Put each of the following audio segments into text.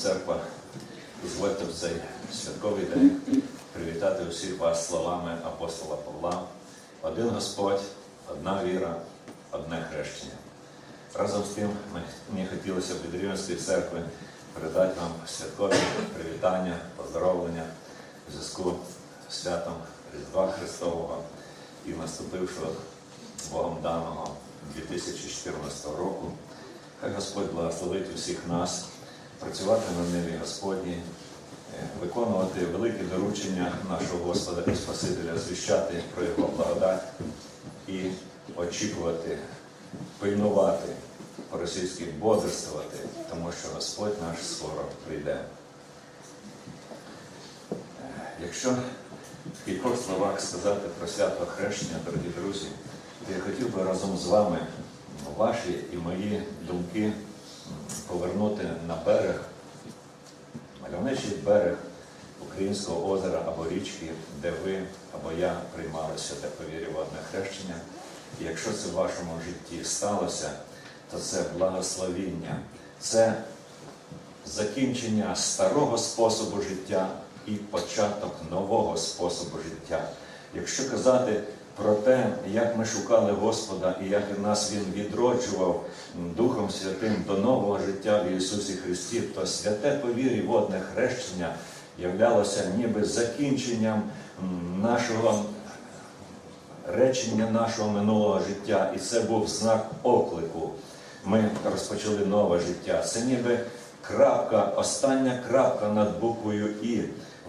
Церква, дозвольте в цей святковий день привітати усіх вас словами апостола Павла. Один Господь, одна віра, одне хрещення. Разом з тим мені хотілося б від Рівненської церкви передати вам святкові привітання, поздоровлення в зв'язку з святом Різдва Христового і наступившого Богом даного 2014 року. Хай Господь благословить усіх нас працювати на ниві Господній, е, виконувати великі доручення нашого Господа і Спасителя, звіщати про Його благодать і очікувати, пильнувати, по-російськи бодрствувати, тому що Господь наш скоро прийде. Е, Якщо в кількох словах сказати про свято хрещення, дорогі друзі, то я хотів би разом з вами ваші і мої думки повернути на берег, мальовничий берег Українського озера або річки, де ви або я приймали святе повір'я водне хрещення. І якщо це в вашому житті сталося, то це благословіння, це закінчення старого способу життя і початок нового способу життя. Якщо казати про те, як ми шукали Господа і як нас Він відроджував Духом Святим до нового життя в Ісусі Христі, то святе повір'я водне хрещення являлося ніби закінченням нашого речення нашого минулого життя, і це був знак оклику. Ми розпочали нове життя. Це ніби крапка, остання крапка над буквою І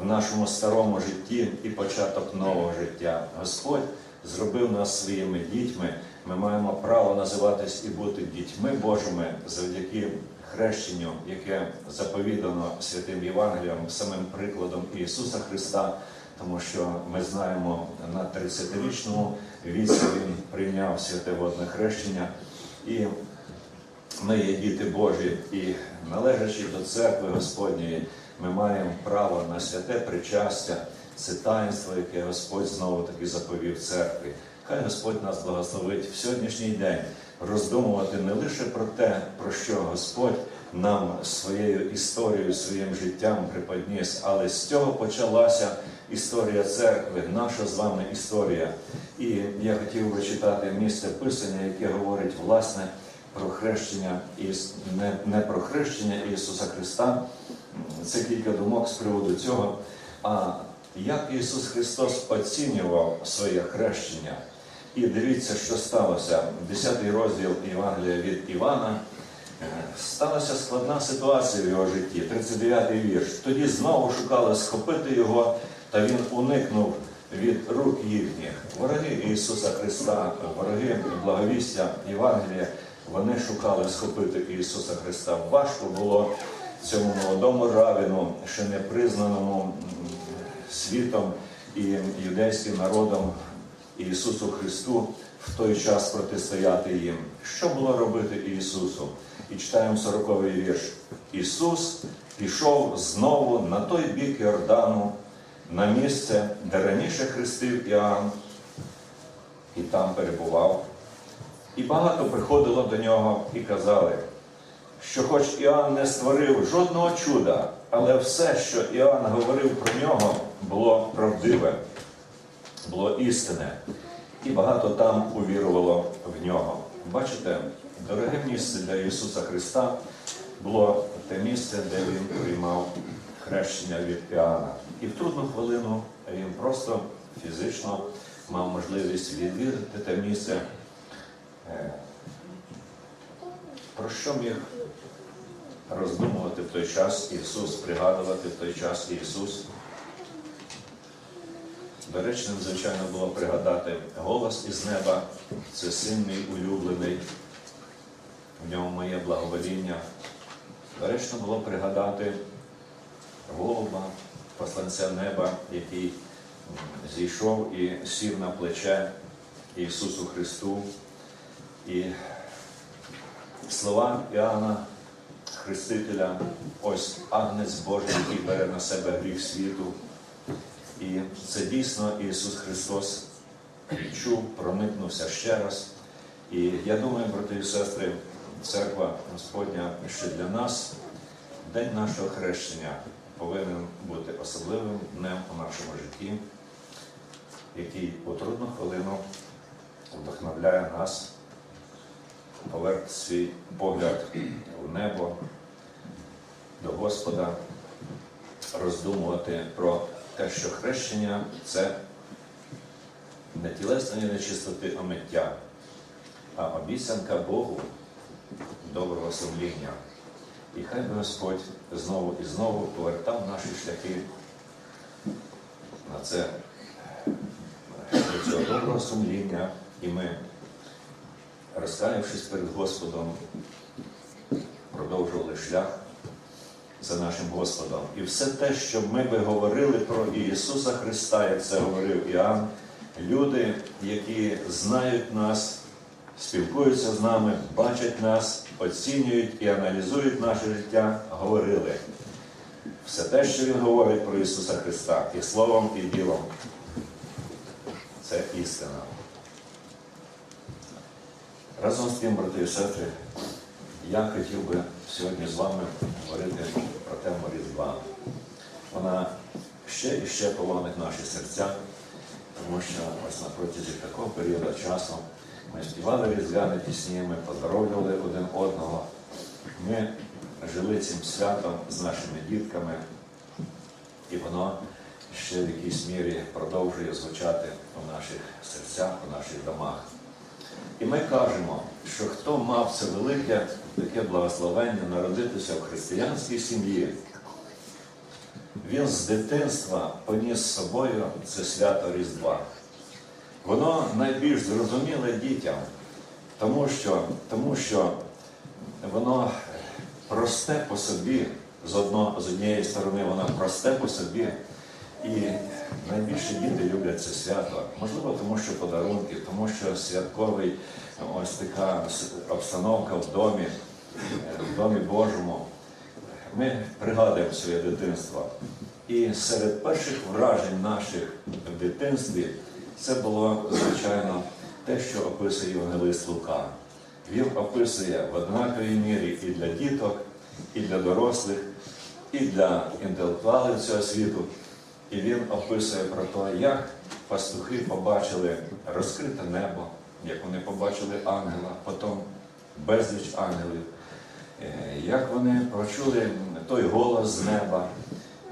в нашому старому житті і початок нового життя. Господь зробив нас своїми дітьми. Ми маємо право називатись і бути дітьми Божими завдяки хрещенню, яке заповідано святим Євангелієм, самим прикладом Ісуса Христа. Тому що ми знаємо, на 30-річному віці він прийняв святе водне хрещення, і ми є діти Божі, і належачи до церкви Господньої, ми маємо право на святе причастя, це таїнство, яке Господь знову таки заповів церкві. Хай Господь нас благословить в сьогоднішній день роздумувати не лише про те, про що Господь нам своєю історією, своїм життям приподніс, але з цього почалася історія церкви, наша з вами історія. І я хотів би читати місце писання, яке говорить власне про хрещення Іс- не, не про хрещення Ісуса Христа. Це кілька думок з приводу цього. А як Ісус Христос оцінював своє хрещення? І дивіться, що сталося. 10 розділ Євангелія від Івана. Е, Сталася складна ситуація в його житті, 39-й вірш. Тоді знову шукали схопити його, та він уникнув від рук їхніх. Вороги Ісуса Христа, вороги благовістя Євангелія, вони шукали схопити Ісуса Христа. Важко було цьому молодому равіну, ще не признаному світом і юдейським народом Ісусу Христу в той час протистояти їм. Що було робити Ісусу? І читаємо 40-й вірш. Ісус пішов знову на той бік Йордану, на місце, де раніше хрестив Іоанн, і там перебував. І багато приходило до нього і казали, що хоч Іоанн не створив жодного чуда, але все, що Іоанн говорив про нього, було правдиве, було істинне. І багато там увірувало в нього. Бачите, дороге місце для Ісуса Христа було те місце, де Він приймав хрещення від Іоанна. І в трудну хвилину він просто фізично мав можливість відвідати те місце. Е, Про що міг роздумувати в той час Ісус, пригадувати в той час Ісус? Доречним, звичайно, було пригадати голос із неба, це син мій улюблений, в ньому моє благовоління. Доречно було пригадати голуба, посланця неба, який зійшов і сів на плече Ісусу Христу. І слова Іоанна Хрестителя, ось агнець Божий, який бере на себе гріх світу. І це дійсно Ісус Христос чув, проникнувся ще раз. І я думаю, брати і сестри, церква Господня ще для нас день нашого хрещення повинен бути особливим днем у нашому житті, який у трудну хвилину вдохновляє нас повернути свій погляд в небо до Господа, роздумувати про те, що хрещення це не тілесної нечистоти, а миття, а обіцянка Богу доброго сумління. І хай би Господь знову і знову повертав наші шляхи на це до цього доброго сумління, і ми, розкаявшись перед Господом, продовжували шлях за нашим Господом. І все те, що ми би говорили про Ісуса Христа, як це говорив Іоанн, люди, які знають нас, спілкуються з нами, бачать нас, оцінюють і аналізують наше життя, говорили. Все те, що Він говорить про Ісуса Христа, і словом, і ділом, це істина. Разом з тим, брати і сестри, я хотів би сьогодні з вами говорити про тему Різдва. Вона ще і ще полонить наші серця, тому що ось на протязі такого періоду часу ми співали різдвяні пісні, ми поздоровлювали один одного. Ми жили цим святом з нашими дітками, і воно ще в якійсь мірі продовжує звучати у наших серцях, у наших домах. І ми кажемо, що хто мав це велике таке благословення народитися в християнській сім'ї, він з дитинства поніс з собою це свято Різдва. Воно найбільш зрозуміле дітям, тому що, тому що воно просте по собі, з, одно, з однієї сторони, воно просте по собі. І найбільше діти люблять це свято. Можливо, тому що подарунки, тому що святковий ось така обстановка в домі, е, в домі Божому. Ми пригадуємо своє дитинство. І серед перших вражень наших в дитинстві це було, звичайно, те, що описує Євангелист Лука. Він описує в однаковій мірі і для діток, і для дорослих, і для інтелектуалів цього світу. І він описує про те, як пастухи побачили розкрите небо, як вони побачили ангела, потім безліч ангелів, е, як вони почули той голос з неба,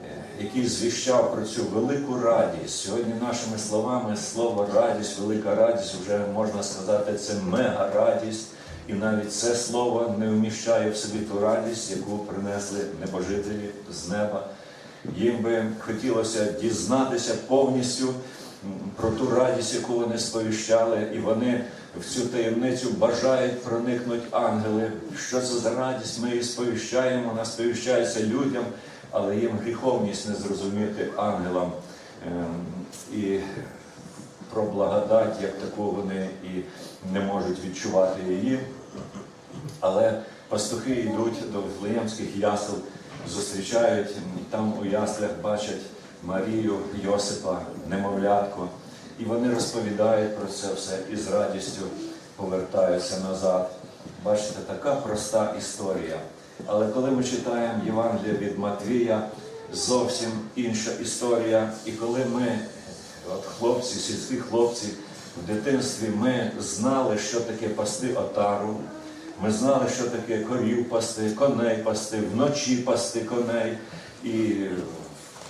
е, який звіщав про цю велику радість. Сьогодні нашими словами слово радість, велика радість, вже можна сказати, це мега радість. І навіть це слово не вміщає в собі ту радість, яку принесли небожителі з неба. Їм би хотілося дізнатися повністю про ту радість, яку вони сповіщали, і вони в цю таємницю бажають проникнути ангели. Що це за радість? Ми її сповіщаємо, вона сповіщається людям, але їм гріховність не зрозуміти ангелам. Ем, І про благодать, як таку вони і не можуть відчувати її. Але пастухи йдуть до Вифлеємських ясел, зустрічають, там у яслях бачать Марію, Йосипа, немовлятко. І вони розповідають про це все і з радістю повертаються назад. Бачите, така проста історія. Але коли ми читаємо Євангелія від Матвія, зовсім інша історія. І коли ми, от хлопці, сільські хлопці, в дитинстві ми знали, що таке пасти отару, ми знали, що таке корів пасти, коней пасти, вночі пасти коней. І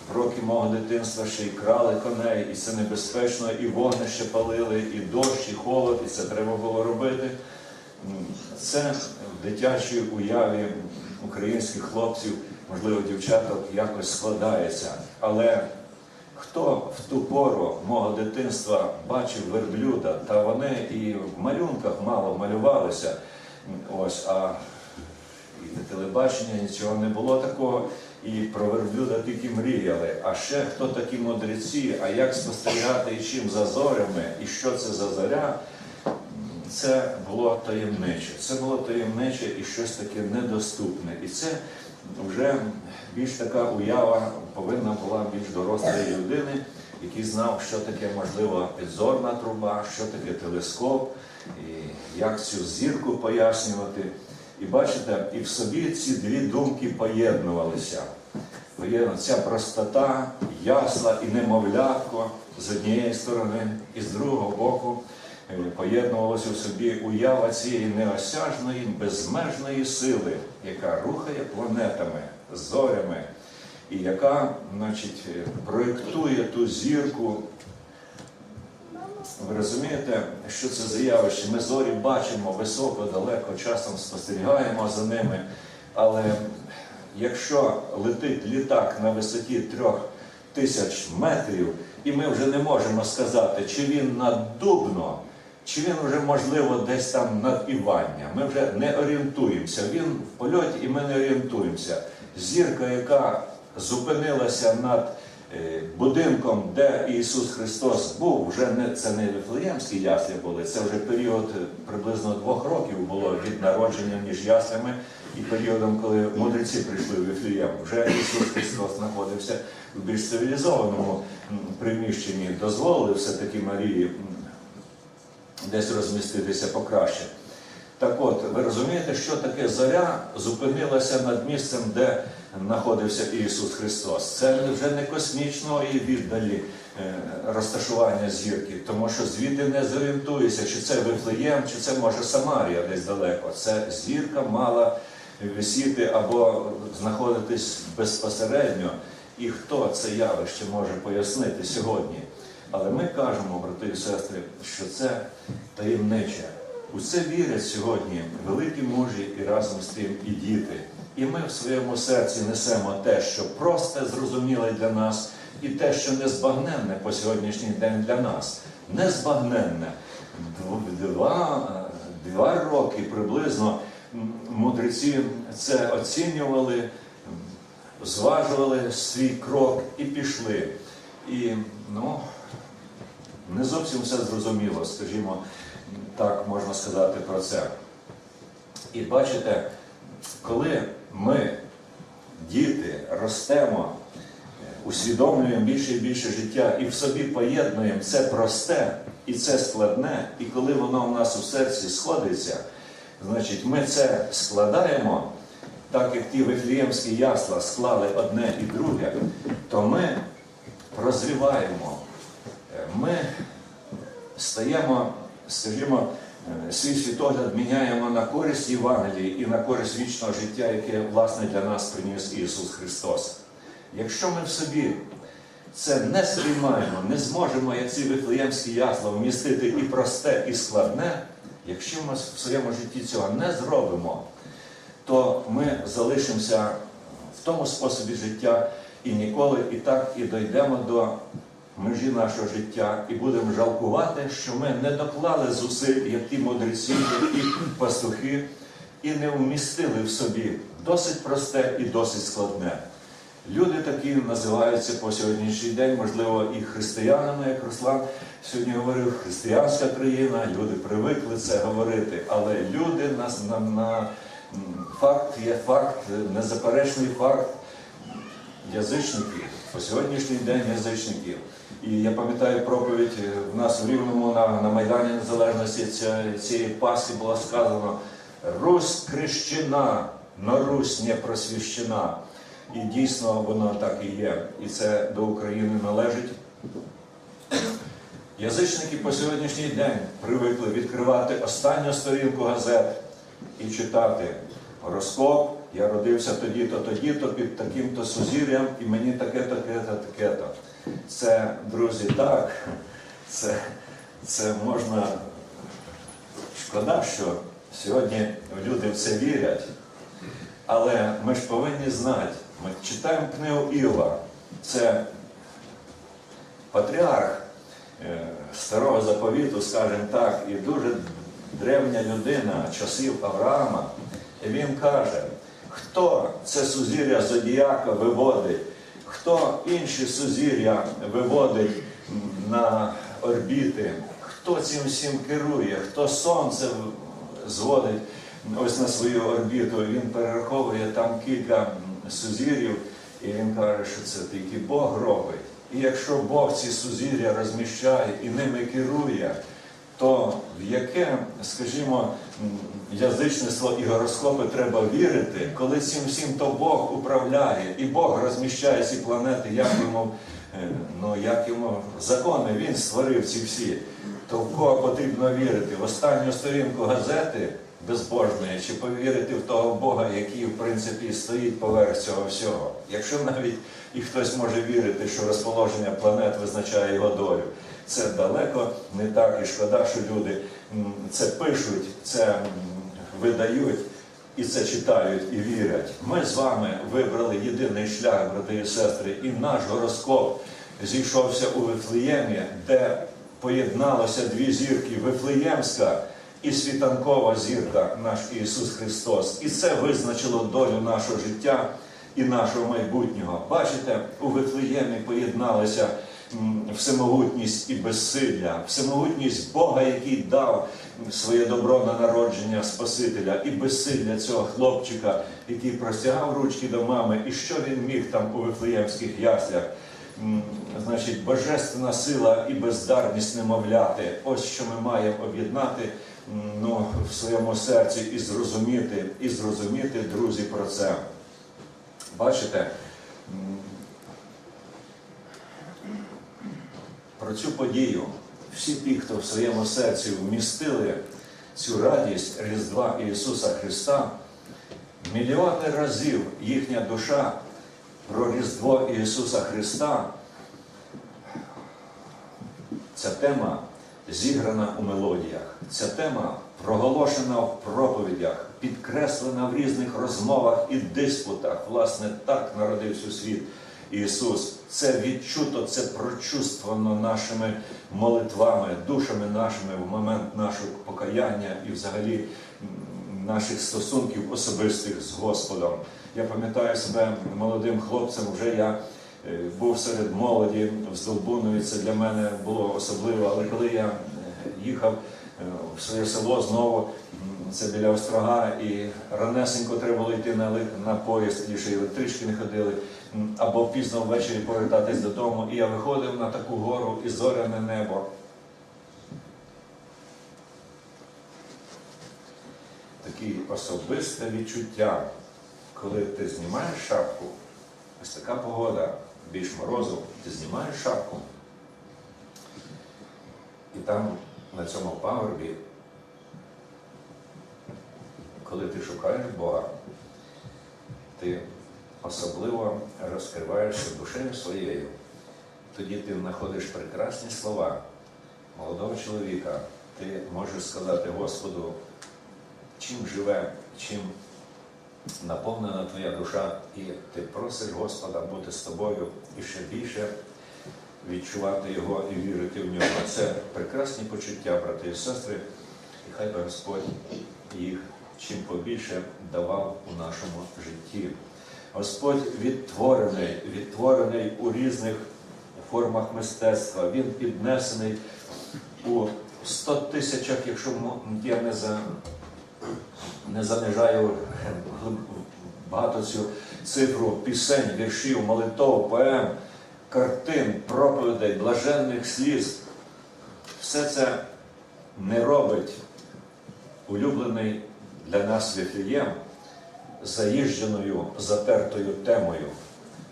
в роки мого дитинства ще й крали коней, і це небезпечно, і вогнище палили, і дощ, і холод, і це треба було робити. Це в дитячій уяві українських хлопців, можливо, дівчаток якось складається. Але хто в ту пору мого дитинства бачив верблюда, та вони і в малюнках мало малювалися. Ось, а і на телебачення нічого не було такого, і про верблюда тільки мріяли. А ще хто такі мудреці, а як спостерігати і чим за зорями, і що це за зоря, це було таємниче. Це було таємниче і щось таке недоступне. І це вже більш така уява повинна була більш дорослої людини, який знав, що таке можливо підзорна труба, що таке телескоп, і як цю зірку пояснювати. І бачите, і в собі ці дві думки поєднувалися. Поєднувалася ця простота, ясла і немовлятко з однієї сторони, і з другого боку е, поєднувалося в собі уява цієї неосяжної, безмежної сили, яка рухає планетами, зорями, і яка значить, е, проєктує ту зірку ви розумієте, що це за явище? Ми зорі бачимо високо, далеко, часом спостерігаємо за ними. Але якщо летить літак на висоті трьох тисяч метрів, і ми вже не можемо сказати, чи він над Дубно, чи він вже, можливо, десь там над Івання. Ми вже не орієнтуємося. Він в польоті і ми не орієнтуємося. Зірка, яка зупинилася над будинком, де Ісус Христос був, вже не це не Вифлеємські яслі були, це вже період е, приблизно двох років було від народження між яслями і періодом, коли мудреці прийшли в Вифлеєм. Вже Ісус Христос знаходився в більш цивілізованому приміщенні, дозволили все-таки Марії десь розміститися покраще. Так от, ви розумієте, що таке зоря зупинилася над місцем, де знаходився Ісус Христос. Це вже не космічної віддалі е, розташування зірки, тому що звідти не зорієнтуєшся, чи це Вифлеєм, чи це може Самарія десь далеко. Це зірка мала висіти або знаходитись безпосередньо. І хто це явище може пояснити сьогодні? Але ми кажемо, брати і сестри, що це таємниче. У це вірять сьогодні великі мужі і разом з тим і діти. І ми в своєму серці несемо те, що просто зрозуміле для нас, і те, що незбагненне по сьогоднішній день для нас. Незбагненне. Два, два роки приблизно мудреці це оцінювали, зважували свій крок і пішли. І ну, не зовсім все зрозуміло, скажімо, так можна сказати про це. І бачите, коли ми, діти, ростемо, усвідомлюємо більше і більше життя і в собі поєднуємо це просте і це складне, і коли воно в нас у серці сходиться, значить ми це складаємо, так як ті вифліємські ясла склали одне і друге, то ми прозріваємо, ми стаємо, скажімо, е, свій світогляд міняємо на користь Євангелії і на користь вічного життя, яке власне для нас приніс Ісус Христос. Якщо ми в собі це не сприймаємо, не зможемо, як ці вифлеємські ясла, вмістити і просте, і складне, якщо ми в своєму житті цього не зробимо, то ми залишимося в тому способі життя і ніколи і так і дійдемо до межі нашого життя і будемо жалкувати, що ми не доклали зусиль, як ті мудреці, як ті пастухи, і не вмістили в собі досить просте і досить складне. Люди такі називаються по сьогоднішній день, можливо, і християнами, як Руслан сьогодні говорив, християнська країна, люди привикли це говорити, але люди нас на, на факт є факт, незаперечний факт язичників, по сьогоднішній день язичників. І я пам'ятаю проповідь е, в нас в Рівному на, на Майдані Незалежності цієї Пасхи було сказано Русь крещена, но Русь не просвіщена. І дійсно воно так і є. І це до України належить. Язичники по сьогоднішній день привикли відкривати останню сторінку газет і читати гороскоп. Я родився тоді-то, тоді-то, під таким-то сузір'ям, і мені таке, таке-то, таке-то. Це, друзі, так, це, це можна. Шкода, що сьогодні люди в це вірять. Але ми ж повинні знати, ми читаємо книгу Іова. Це патріарх е, старого заповіту, скажімо так, і дуже древня людина часів Авраама. І він каже, хто це сузір'я зодіака виводить, хто інші сузір'я виводить на орбіти, хто цим всім керує, хто сонце зводить ось на свою орбіту, він перераховує там кілька сузір'їв, і він каже, що це тільки Бог робить. І якщо Бог ці сузір'я розміщає і ними керує, то в яке, скажімо, язичництво і гороскопи треба вірити, коли цим всім то Бог управляє, і Бог розміщає ці планети, як йому, е, ну, як йому закони, він створив ці всі. То в кого потрібно вірити? В останню сторінку газети безбожної, чи повірити в того Бога, який, в принципі, стоїть поверх цього всього. Якщо навіть і хтось може вірити, що розположення планет визначає його долю, це далеко не так, і шкода, що люди це пишуть, це видають і це читають і вірять. Ми з вами вибрали єдиний шлях, брати і сестри, і наш гороскоп зійшовся у Вифлеємі, де поєдналося дві зірки Вифлеємська і світанкова зірка, наш Ісус Христос. І це визначило долю нашого життя і нашого майбутнього. Бачите, у Вифлеємі поєдналися всемогутність і безсилля, всемогутність Бога, який дав своє добро на народження Спасителя, і безсилля цього хлопчика, який простягав ручки до мами, і що він міг там у Вифлеємських яслях. Значить, божественна сила і бездарність немовляти. Ось що ми маємо об'єднати ну, в своєму серці і зрозуміти, і зрозуміти, друзі, про це. Бачите, про цю подію всі ті, хто в своєму серці вмістили цю радість Різдва Ісуса Христа, мільйони разів їхня душа про Різдво Ісуса Христа. Ця тема зіграна у мелодіях. Ця тема проголошена в проповідях, підкреслена в різних розмовах і диспутах. Власне, так народився світ Ісус. Це відчуто, це прочувствовано нашими молитвами, душами нашими в момент нашого покаяння і взагалі наших стосунків особистих з Господом. Я пам'ятаю себе молодим хлопцем, вже я е, був серед молоді з Долбуною, це для мене було особливо, але коли я е, їхав е, в своє село знову, це біля Острога, і ранесенько треба було йти на, на поїзд, тоді ще електрички не ходили, або пізно ввечері повертатись додому. І я виходив на таку гору і зоряне небо. Таке особисте відчуття, коли ти знімаєш шапку, ось така погода, більш морозу, ти знімаєш шапку, і там на цьому пагорбі, коли ти шукаєш Бога, ти особливо розкриваєшся душею своєю. Тоді ти знаходиш прекрасні слова молодого чоловіка. Ти можеш сказати Господу, чим живе, чим наповнена твоя душа, і ти просиш Господа бути з тобою і ще більше відчувати Його і вірити в нього. Це прекрасні почуття, брати і сестри, і хай би Господь їх чим побільше давав у нашому житті. Господь відтворений, відтворений у різних формах мистецтва. Він піднесений у 100 тисячах, якщо я не за не занижаю багато цю цифру пісень, віршів, молитов, поем, картин, проповідей, блаженних сліз. Все це не робить улюблений для нас Віфлієм заїждженою, затертою темою.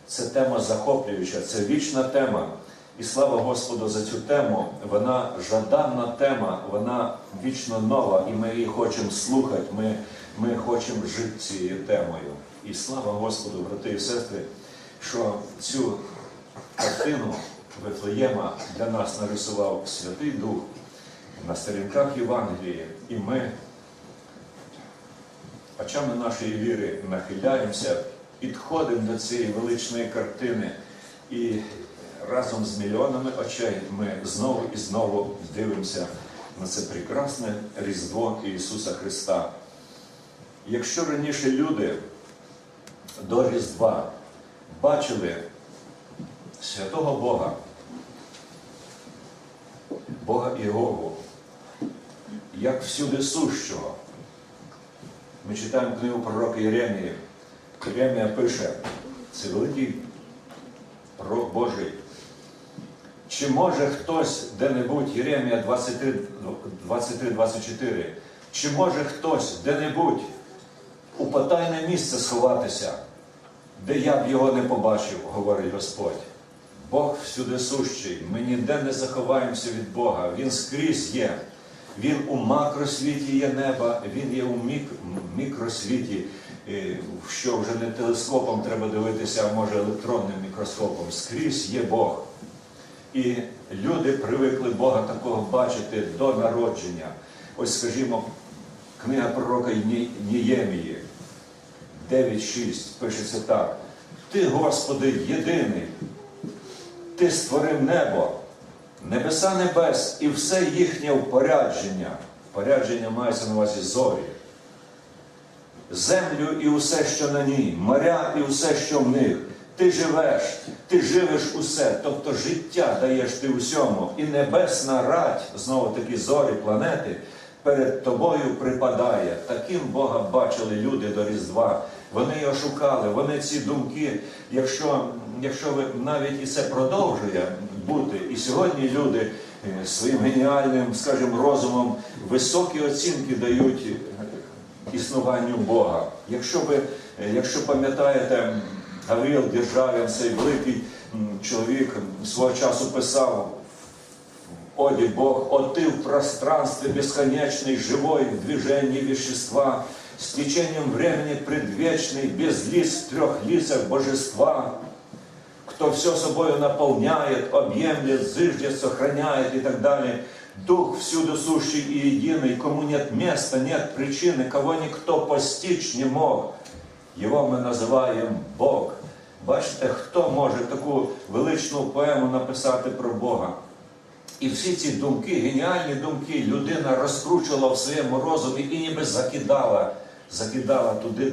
Це тема захоплююча, це вічна тема. І слава Господу за цю тему. Вона жаданна тема, вона вічно нова, і ми її хочемо слухати, ми, ми хочемо жити цією темою. І слава Господу, брати і сестри, що цю картину Вифлеєма для нас нарисував Святий Дух на сторінках Євангелії. І ми очами нашої віри нахиляємося, підходимо до цієї величної картини і разом з мільйонами очей ми знову і знову дивимося на це прекрасне Різдво Ісуса Христа. Якщо раніше люди до Різдва бачили святого Бога, Бога Ігову, як всюди сущого, ми читаємо книгу пророка Єремії. Єремія пише, це великий пророк Божий. Чи може хтось де-небудь, Єремія 23, 23-24, Чи може хтось де-небудь у потайне місце сховатися, де я б його не побачив, говорить Господь. Бог всюди сущий, ми ніде не заховаємося від Бога, Він скрізь є. Він у макросвіті є неба, він є у мік... мікросвіті, що вже не телескопом треба дивитися, а може електронним мікроскопом. Скрізь є Бог. І люди привикли Бога такого бачити до народження. Ось, скажімо, книга пророка Ніємії 9.6 пишеться так. Ти, Господи, єдиний, Ти створив небо, небеса небес і все їхнє впорядження. Впорядження мається на увазі зорі. Землю і усе, що на ній, моря і усе, що в них. Ти живеш, ти живеш усе, тобто життя даєш ти усьому. І небесна радь, знову таки зорі, планети, перед тобою припадає. Таким Бога бачили люди до Різдва. Вони його шукали, вони ці думки, якщо, якщо ви навіть і це продовжує бути, і сьогодні люди е, своїм геніальним, скажімо, розумом високі оцінки дають е, існуванню Бога. Якщо ви, е, якщо пам'ятаєте, Гавріл Державін, цей великий чоловік свого часу писав Оди Бог, о ты в пространстве бесконечной, живой в движении вещества, с течением времени предвечный, без лиц в трех лицах божества, кто все собою наполняет, объемлет, зыждет, сохраняет и так далее. Дух всюду сущий и единый, кому нет места, нет причины, кого никто постичь не мог. Його ми називаємо Бог. Бачите, хто може таку величну поему написати про Бога? І всі ці думки, геніальні думки, людина розкручувала в своєму розумі і ніби закидала, закидала туди, де